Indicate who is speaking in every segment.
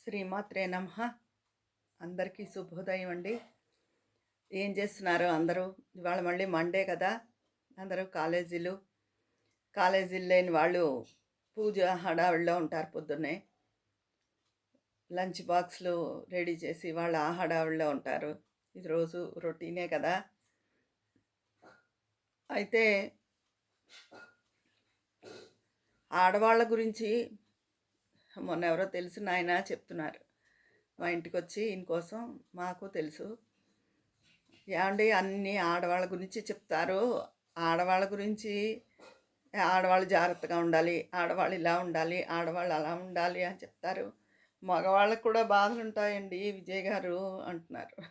Speaker 1: శ్రీమాత్రే నమ. అందరికీ శుభోదయం అండి. ఏం చేస్తున్నారు అందరూ? ఇవాళ మళ్ళీ మండే కదా. అందరూ కాలేజీలు. కాలేజీలు లేని వాళ్ళు పూజ హడావిడిలో ఉంటారు పొద్దున్నే. లంచ్ బాక్స్లు రెడీ చేసి వాళ్ళు ఆ హడావిడిలో ఉంటారు. ఇది రోజు రొటీనే కదా. అయితే ఆడవాళ్ళ గురించి మొన్న ఎవరో తెలిసిన ఆయన చెప్తున్నారు. మా ఇంటికి వచ్చి ఇంకోసం మాకు తెలుసు. ఏమండి అన్ని ఆడవాళ్ళ గురించి చెప్తారు. ఆడవాళ్ళ గురించి ఆడవాళ్ళు జాగ్రత్తగా ఉండాలి ఆడవాళ్ళు ఇలా ఉండాలి ఆడవాళ్ళు అలా ఉండాలి అని చెప్తారు. మగవాళ్ళకు కూడా బాధలు ఉంటాయండి విజయ్ గారు అంటున్నారు.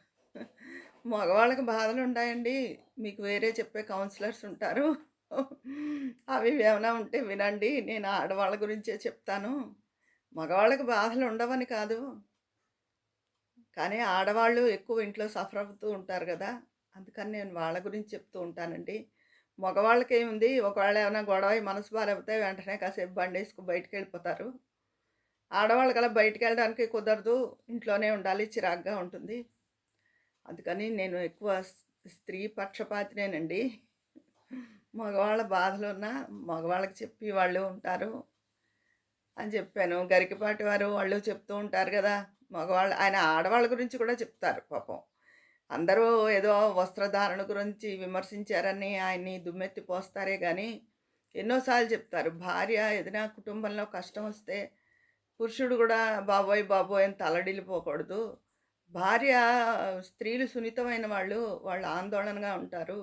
Speaker 1: మగవాళ్ళకి బాధలు ఉంటాయండి. మీకు వేరే చెప్పే కౌన్సిలర్స్ ఉంటారు. అవి ఏమైనా ఉంటే వినండి. నేను ఆడవాళ్ళ గురించే చెప్తాను. మగవాళ్ళకి బాధలు ఉండవని కాదు. కానీ ఆడవాళ్ళు ఎక్కువ ఇంట్లో సఫర్ అవుతూ ఉంటారు కదా. అందుకని నేను వాళ్ళ గురించి చెప్తూ ఉంటానండి. మగవాళ్ళకి ఏముంది ఒకవేళ ఏమైనా గొడవ అయి మనసు బారైతే వెంటనే కాసేపు బండి వేసుకు బయటికి వెళ్ళిపోతారు. ఆడవాళ్ళకి అలా బయటికి వెళ్ళడానికి కుదరదు. ఇంట్లోనే ఉండాలి. చిరాగ్గా ఉంటుంది. అందుకని నేను ఎక్కువ స్త్రీ పక్షపాతినేనండి. మగవాళ్ళ బాధలు ఉన్నా మగవాళ్ళకి చెప్పి వాళ్ళు ఉంటారు. అని చెప్పాను. గరికపాటి వారు వాళ్ళు చెప్తూ ఉంటారు కదా మగవాళ్ళు ఆయన ఆడవాళ్ళ గురించి కూడా చెప్తారు పాపం. అందరూ ఏదో వస్త్రధారణ గురించి విమర్శించారని ఆయన్ని దుమ్మెత్తి పోస్తారే కానీ ఎన్నోసార్లు చెప్తారు. భార్య ఏదైనా కుటుంబంలో కష్టం వస్తే పురుషుడు కూడా బాబోయ్ బాబోయ్ అని తలడిల్లిపోకూడదు. భార్య స్త్రీలు సున్నితమైన వాళ్ళు వాళ్ళు ఆందోళనగా ఉంటారు.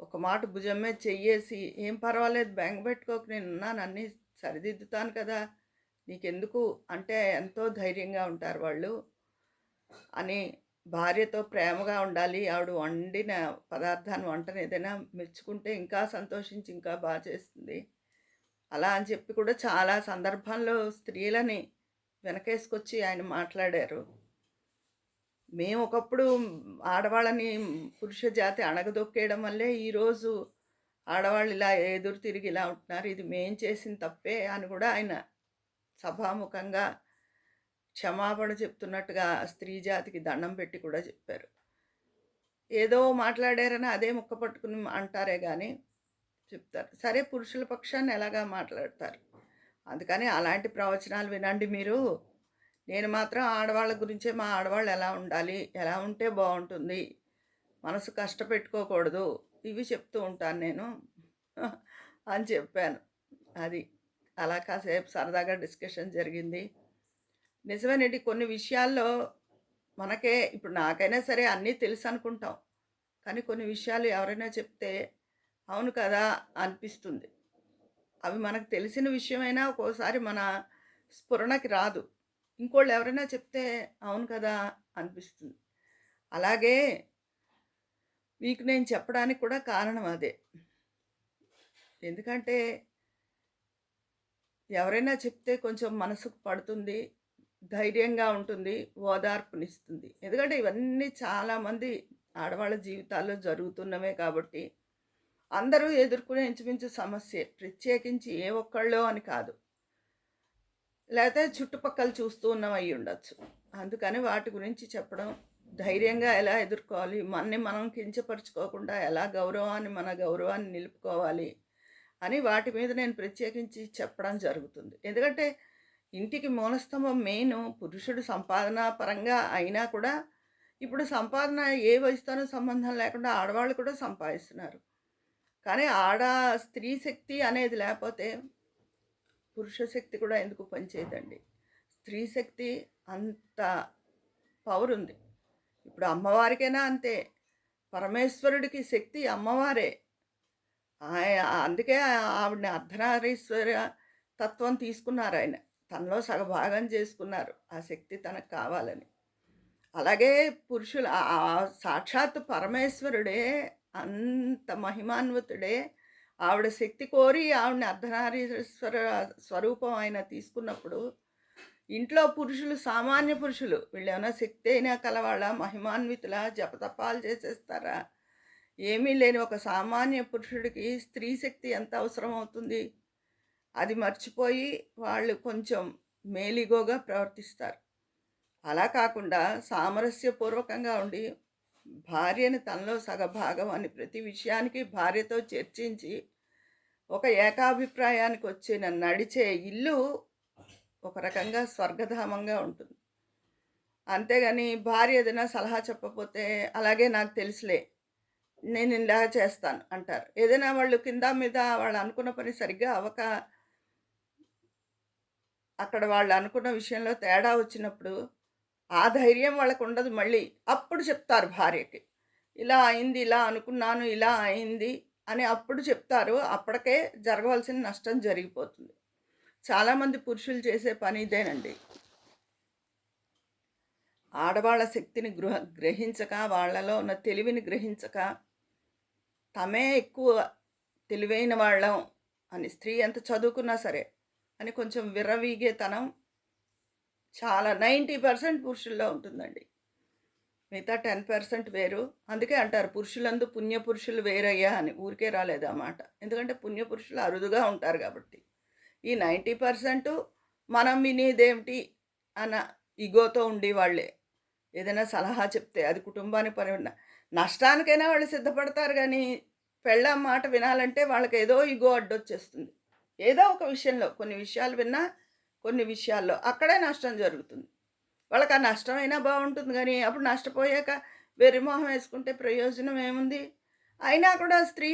Speaker 1: ఒక మాట భుజం మీద చెయ్యేసి ఏం పర్వాలేదు బెంగ పెట్టుకోక నేను ఉన్నాను అన్నీ సరిదిద్దుతాను కదా! నీకెందుకు? అంటే ఎంతో ధైర్యంగా ఉంటారు వాళ్ళు. అని భార్యతో ప్రేమగా ఉండాలి. ఆవిడ వండిన పదార్థాన్ని వంటను ఏదైనా మెచ్చుకుంటే ఇంకా సంతోషించి ఇంకా బాగా చేస్తుంది. అలా అని చెప్పి కూడా చాలా సందర్భాల్లో స్త్రీలని వెనకేసుకొచ్చి ఆయన మాట్లాడారు. మేము ఒకప్పుడు ఆడవాళ్ళని పురుష జాతి అణగదొక్కేయడం వల్లే ఈరోజు ఆడవాళ్ళు ఇలా ఎదురు తిరిగి ఇలా ఉంటున్నారు ఇది మేం చేసిన తప్పే అని కూడా ఆయన సభాముఖంగా క్షమాపణ చెప్తున్నట్టుగా స్త్రీ జాతికి దండం పెట్టి కూడా చెప్పారు. ఏదో మాట్లాడారని అదే ముక్క పట్టుకుని అంటారే కానీ చెప్తారు. సరే పురుషుల పక్షాన్ని ఎలాగా మాట్లాడతారు? అందుకని అలాంటి ప్రవచనాలు వినండి మీరు. నేను మాత్రం ఆడవాళ్ళ గురించే మా ఆడవాళ్ళు ఎలా ఉండాలి ఎలా ఉంటే బాగుంటుంది మనసు కష్టపెట్టుకోకూడదు ఇవి చెప్తూ ఉంటాను నేను. అని చెప్పాను. అది అలా కాసేపు సరదాగా డిస్కషన్ జరిగింది. నిజమేనండి కొన్ని విషయాల్లో మనకే ఇప్పుడు నాకైనా సరే అన్నీ తెలుసు అనుకుంటాం. కానీ కొన్ని విషయాలు ఎవరైనా చెప్తే అవును కదా అనిపిస్తుంది. అవి మనకు తెలిసిన విషయమైనా ఒక్కోసారి మన స్ఫురణకి రాదు. ఇంకోళ్ళు ఎవరైనా చెప్తే అవును కదా అనిపిస్తుంది. అలాగే మీకు నేను చెప్పడానికి కూడా కారణం అదే. ఎందుకంటే ఎవరైనా చెప్తే కొంచెం మనసుకు పడుతుంది ధైర్యంగా ఉంటుంది ఓదార్పునిస్తుంది. ఎందుకంటే ఇవన్నీ చాలామంది ఆడవాళ్ళ జీవితాల్లో జరుగుతున్నవే కాబట్టి అందరూ ఎదుర్కొనే ఇంచుమించు సమస్య. ప్రత్యేకించి ఏ ఒక్కళ్ళో అని కాదు. లేకపోతే చుట్టుపక్కల చూస్తూ ఉన్నవి ఉండొచ్చు అందుకని వాటి గురించి చెప్పడం ధైర్యంగా ఎలా ఎదుర్కోవాలి? మనని మనం కించపరుచుకోకుండా ఎలా గౌరవాన్ని మన గౌరవాన్ని నిలుపుకోవాలి అని వాటి మీద నేను ప్రత్యేకించి చెప్పడం జరుగుతుంది. ఎందుకంటే ఇంటికి మూలస్తంభం మెయిన్ పురుషుడు సంపాదన పరంగా అయినా కూడా ఇప్పుడు సంపాదన ఏ వయసుతోనూ సంబంధం లేకుండా ఆడవాళ్ళు కూడా సంపాదిస్తున్నారు. కానీ ఆడ స్త్రీ శక్తి అనేది లేకపోతే పురుష శక్తి కూడా ఎందుకు పనిచేయదండి? స్త్రీ శక్తి అంత పవర్ ఉంది. ఇప్పుడు అమ్మవారికైనా అంతే. పరమేశ్వరుడికి శక్తి అమ్మవారే. అందుకే ఆవిడని అర్ధనారీశ్వర తత్వం తీసుకున్నారు ఆయన. తనలో సగభాగం చేసుకున్నారు. ఆ శక్తి తనకు కావాలని. అలాగే పురుషులు సాక్షాత్ పరమేశ్వరుడే అంత మహిమాన్వితుడే. ఆవిడ శక్తి కోరి ఆవిడని అర్ధనారీశ్వర స్వరూపం ఆయన తీసుకున్నప్పుడు ఇంట్లో పురుషులు సామాన్య పురుషులు వీళ్ళు ఏమైనా శక్తి అయినా కలవాళ్ళ మహిమాన్వితుల జపతపాలు చేసేస్తారా? ఏమీ లేని ఒక సామాన్య పురుషుడికి స్త్రీ శక్తి ఎంత అవసరం అవుతుంది? అది మర్చిపోయి వాళ్ళు కొంచెం మేలిగోగా ప్రవర్తిస్తారు. అలా కాకుండా సామరస్యపూర్వకంగా ఉండి భార్యని తనలో సగభాగం అని ప్రతి విషయానికి భార్యతో చర్చించి ఒక ఏకాభిప్రాయానికి వచ్చిన నడిచే ఇల్లు ఒక రకంగా స్వర్గధామంగా ఉంటుంది. అంతేగాని భార్య ఏదైనా సలహా చెప్పకపోతే అలాగే నాకు తెలుసులే నేను ఇలా చేస్తాను అంటారు. ఏదైనా వాళ్ళు కింద మీద వాళ్ళు అనుకున్న పని సరిగ్గా అవక అక్కడ వాళ్ళు అనుకున్న విషయంలో తేడా వచ్చినప్పుడు ఆ ధైర్యం వాళ్ళకు ఉండదు మళ్ళీ. అప్పుడు చెప్తారు భార్యకి ఇలా అయింది ఇలా అనుకున్నాను ఇలా అయింది అని అప్పుడు చెప్తారు. అప్పటికే జరగవలసిన నష్టం జరిగిపోతుంది. చాలామంది పురుషులు చేసే పని ఇదేనండి. ఆడవాళ్ళ శక్తిని గృహ గ్రహించక వాళ్ళలో ఉన్న తెలివిని గ్రహించక తమే ఎక్కువ తెలివైన వాళ్ళం అని స్త్రీ ఎంత చదువుకున్నా సరే అని కొంచెం విర్రవీగేతనం చాలా నైంటీ పర్సెంట్ పురుషుల్లో ఉంటుందండి. మిగతా టెన్ పర్సెంట్ వేరు. అందుకే అంటారు పురుషులందు పుణ్య పురుషులు వేరయ్యా అని. ఊరికే రాలేదు ఆ మాట. ఎందుకంటే పుణ్య పురుషులు అరుదుగా ఉంటారు కాబట్టి. ఈ నైంటీ పర్సెంట్ మనం వినేదేమిటి అన్న ఇగోతో ఉండి వాళ్ళే ఏదైనా సలహా చెప్తే అది కుటుంబానికి పని ఉన్న నష్టానికైనా వాళ్ళు సిద్ధపడతారు కానీ పెళ్ళ మాట వినాలంటే వాళ్ళకి ఏదో ఇగో అడ్డొచ్చేస్తుంది. ఏదో ఒక విషయంలో కొన్ని విషయాలు విన్నా కొన్ని విషయాల్లో అక్కడే నష్టం జరుగుతుంది. వాళ్ళకి ఆ నష్టమైనా బాగుంటుంది కానీ అప్పుడు నష్టపోయాక వెర్రిమోహం వేసుకుంటే ప్రయోజనం ఏముంది? అయినా కూడా స్త్రీ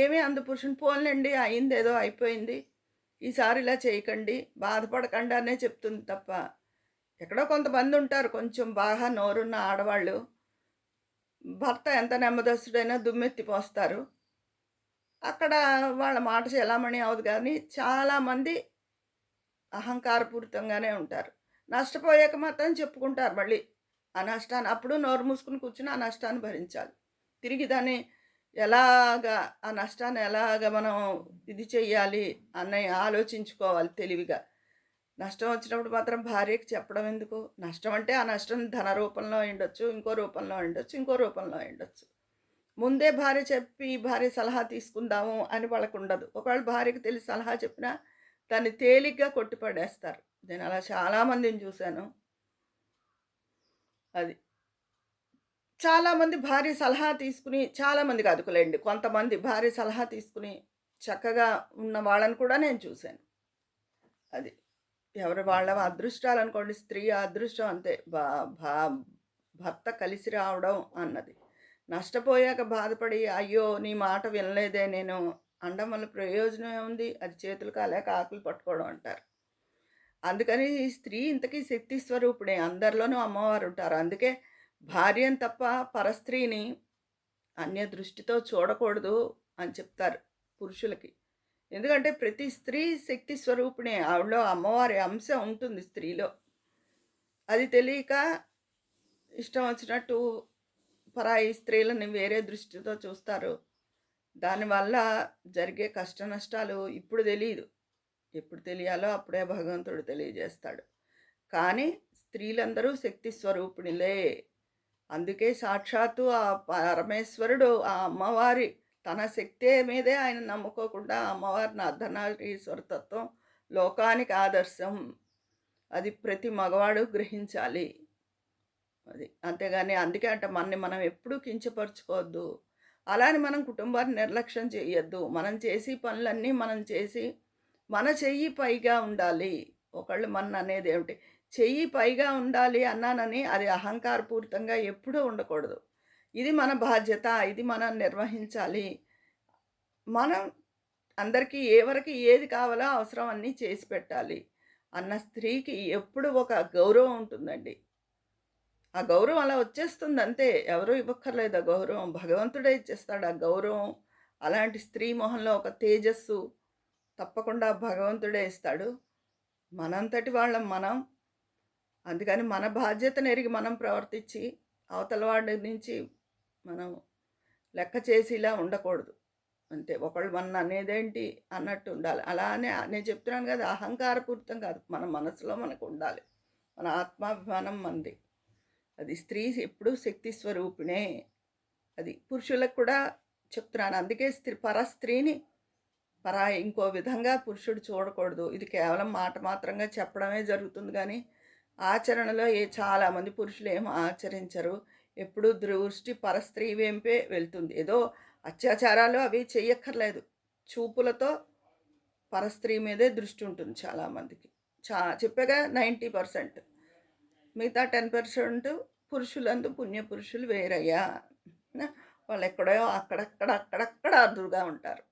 Speaker 1: ఏమీ అందు పురుషుని పోన్లేండి అయింది ఏదో అయిపోయింది. ఈసారి ఇలా చేయకండి బాధపడకండి అనే చెప్తుంది తప్ప. ఎక్కడో కొంతమంది ఉంటారు కొంచెం బాగా నోరున్న ఆడవాళ్ళు. భర్త ఎంత నెమ్మదస్తుడైనా దుమ్మెత్తి పోస్తారు. అక్కడ వాళ్ళ మాట చెలామణి అవదు కానీ చాలామంది అహంకారపూరితంగానే ఉంటారు. నష్టపోయాక మాత్రం చెప్పుకుంటారు మళ్ళీ. ఆ నష్టాన్ని అప్పుడు నోరు మూసుకుని కూర్చుని ఆ నష్టాన్ని భరించాలి. తిరిగి దాన్ని ఎలాగా ఆ నష్టాన్ని ఎలాగ మనం ఇది చెయ్యాలి అన్నయ్య ఆలోచించుకోవాలి తెలివిగా. నష్టం వచ్చినప్పుడు మాత్రం భార్యకి చెప్పడం ఎందుకు? నష్టం అంటే ఆ నష్టం ధన రూపంలో ఉండొచ్చు ఇంకో రూపంలో ఉండొచ్చు ఇంకో రూపంలో ఉండొచ్చు ముందే భార్య చెప్పి భార్య సలహా తీసుకుందాము అని వాళ్ళకు ఉండదు ఒకవేళ భార్యకి తెలిసి సలహా చెప్పినా దాన్ని తేలిగ్గా కొట్టిపడేస్తారు. నేను అలా చాలామందిని చూశాను. అది. చాలామంది భార్య సలహా తీసుకుని చాలామంది కాదుకులేండి కొంతమంది భార్య సలహా తీసుకుని చక్కగా ఉన్న వాళ్ళని కూడా నేను చూశాను. అది ఎవరి వాళ్ళ అదృష్టాలు అనుకోండి స్త్రీ అదృష్టం అంతే. బా భా భర్త కలిసి రావడం అన్నది. నష్టపోయాక బాధపడి అయ్యో నీ మాట వినలేదే నేను అండం వల్ల ప్రయోజనం ఏముంది? అది చేతులు కాలేక ఆకులు పట్టుకోవడం అంటారు. అందుకని స్త్రీ ఇంతకీ శక్తి స్వరూపుడే. అందరిలోనూ అమ్మవారు ఉంటారు. అందుకే భార్యను తప్ప పరస్త్రీని అన్య దృష్టితో చూడకూడదు అని చెప్తారు పురుషులకి. ఎందుకంటే ప్రతి స్త్రీ శక్తి స్వరూపిణే ఆవిడలో అమ్మవారి అంశం ఉంటుంది స్త్రీలో. అది తెలియక ఇష్టం వచ్చినట్టు పరాయి స్త్రీలని వేరే దృష్టితో చూస్తారు. దానివల్ల జరిగే కష్ట నష్టాలు ఇప్పుడు తెలియదు. ఎప్పుడు తెలియాలో అప్పుడే భగవంతుడు తెలియజేస్తాడు. కానీ స్త్రీలందరూ శక్తి స్వరూపిణిలే. అందుకే సాక్షాత్తు ఆ పరమేశ్వరుడు ఆ అమ్మవారి తన శక్తి మీదే ఆయన నమ్ముకోకుండా అమ్మవారిని అర్ధనారీశ్వరతత్వం లోకానికి ఆదర్శం. అది ప్రతి మగవాడు గ్రహించాలి. అది అంతేగాని అందుకే అంటే మనని మనం ఎప్పుడూ కించపరుచుకోవద్దు. అలానే మనం కుటుంబాన్ని నిర్లక్ష్యం చేయొద్దు. మనం చేసి పనులన్నీ మనం చేసి మన చెయ్యి పైగా ఉండాలి. ఒకళ్ళు మన అనేది ఏమిటి చెయ్యి పైగా ఉండాలి అన్నానని అది అహంకారపూరితంగా ఎప్పుడూ ఉండకూడదు. ఇది మన బాధ్యత ఇది మనం నిర్వహించాలి. మనం అందరికీ ఎవరికి ఏది కావాలో అవసరం అన్నీ చేసి పెట్టాలి. అన్న స్త్రీకి ఎప్పుడు ఒక గౌరవం ఉంటుందండి. ఆ గౌరవం అలా వచ్చేస్తుంది అంతే. ఎవరూ ఇవ్వక్కర్లేదు ఆ గౌరవం. భగవంతుడే ఇచ్చేస్తాడు ఆ గౌరవం. అలాంటి స్త్రీ మొహంలో ఒక తేజస్సు తప్పకుండా భగవంతుడే ఇస్తాడు. మనంతటి వాళ్ళం మనం అందుకని మన బాధ్యతను ఎరిగి మనం ప్రవర్తించి అవతల వాడి నుంచి మనం లెక్క చేసేలా ఉండకూడదు. అంతే. ఒకళ్ళు మన అనేదేంటి అన్నట్టు ఉండాలి. అలానే నేను చెప్తున్నాను కదా అహంకారపూరితం కాదు. మన మనసులో మనకు ఉండాలి. మన ఆత్మాభిమానం మంది అది స్త్రీ ఎప్పుడూ శక్తి స్వరూపిణే. అది పురుషులకు కూడా చెప్తున్నాను. అందుకే స్త్రీ పర స్త్రీని పరా ఇంకో విధంగా పురుషుడు చూడకూడదు. ఇది కేవలం మాట మాత్రంగా చెప్పడమే జరుగుతుంది కానీ ఆచరణలో ఏ చాలామంది పురుషులు ఏం ఆచరించరు. ఎప్పుడు దృష్టి పరస్త్రీ వేంపే వెళ్తుంది. ఏదో అత్యాచారాలు అవి చెయ్యక్కర్లేదు. చూపులతో పరస్త్రీ మీదే దృష్టి ఉంటుంది చాలామందికి చా చెప్పగా నైంటీ పర్సెంట్. మిగతా టెన్ పర్సెంట్ పురుషులందు పుణ్య పురుషులు వేరయ్యా. వాళ్ళు ఎక్కడో అక్కడక్కడ అక్కడక్కడ అదురుగా ఉంటారు.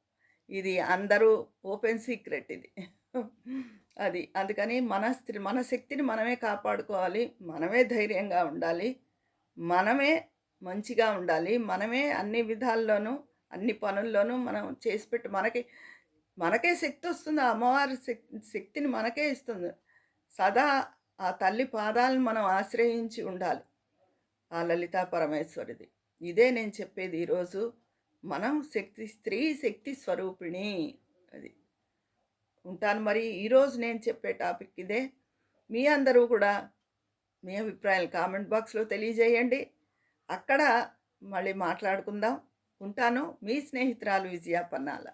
Speaker 1: ఇది అందరూ ఓపెన్ సీక్రెట్ ఇది. అది. అందుకని మన స్త్రీ మన శక్తిని మనమే కాపాడుకోవాలి. మనమే ధైర్యంగా ఉండాలి. మనమే మంచిగా ఉండాలి. మనమే అన్ని విధాల్లోనూ అన్ని పనుల్లోనూ మనం చేసి పెట్టి మనకి మనకే శక్తి వస్తుంది. ఆ అమ్మవారి శక్తి శక్తిని మనకే ఇస్తుంది. సదా ఆ తల్లి పాదాలను మనం ఆశ్రయించి ఉండాలి. ఆ లలితా పరమేశ్వరిది. ఇదే నేను చెప్పేది ఈరోజు. మనం శక్తి స్త్రీ శక్తి స్వరూపిణి. అది. ఉంటాను. మరి ఈరోజు నేను చెప్పే టాపిక్ ఇదే. మీ అందరూ కూడా మీ అభిప్రాయాలు కామెంట్ బాక్స్లో తెలియజేయండి. అక్కడ మళ్ళీ మాట్లాడుకుందాం. ఉంటాను. మీ స్నేహితురాలు విజయ పన్నాల.